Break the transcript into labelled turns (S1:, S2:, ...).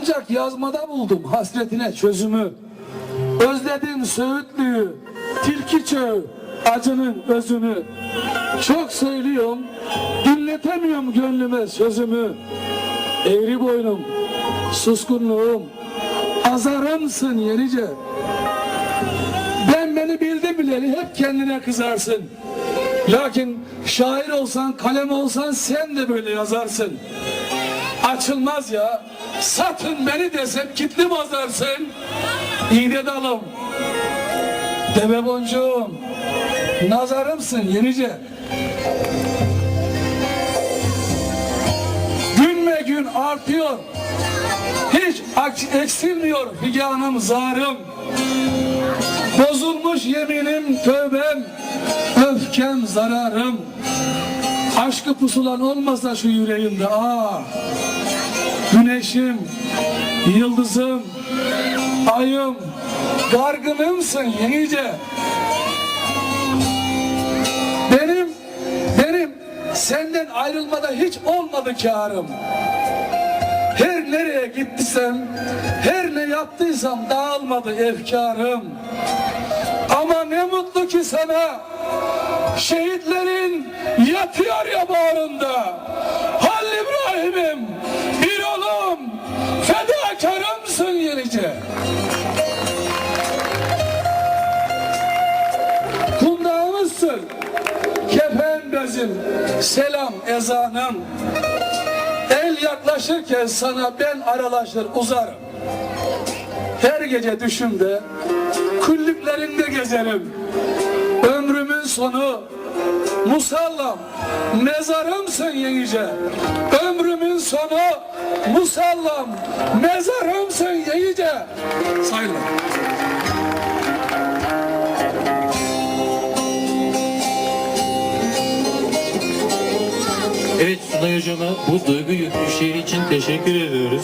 S1: Ancak yazmada buldum hasretine çözümü. Özledim Söğütlü'yü, tilki çöğü, acının özünü. Çok söylüyorum, dinletemiyorum gönlüme sözümü. Eğri boynum, suskunluğum, azarımsın yenice. Ben beni bildim bileli hep kendine kızarsın. Lakin şair olsan, kalem olsan sen de böyle yazarsın. Açılmaz ya. Satın beni desem kitli bozarsın. İğne dalım. Deve boncuğum. Nazarımsın yenice. Günme gün artıyor. Hiç eksilmiyor figanım zarım. Bozulmuş yeminim tövbem. Öfkem zararım. Aşkı pusulan olmasa şu yüreğimde ah. Güneşim, yıldızım, ayım, gargınımsın yenice. Benim, benim senden ayrılmada hiç olmadı karım. Her nereye gittiysem, her ne yaptıysam dağılmadı efkarım. Ama ne mutlu ki sana şehitlerin yatıyor bezim, selam ezanım. El yaklaşırken sana ben aralaşır uzarım. Her gece düşümde, küllüklerinde gezerim. Ömrümün sonu musallam, mezarımsın yenice. Ömrümün sonu musallam, mezarımsın yenice. Sayılır.
S2: Evet Sunay Hocama bu duygu yüklü şiir için teşekkür ediyoruz.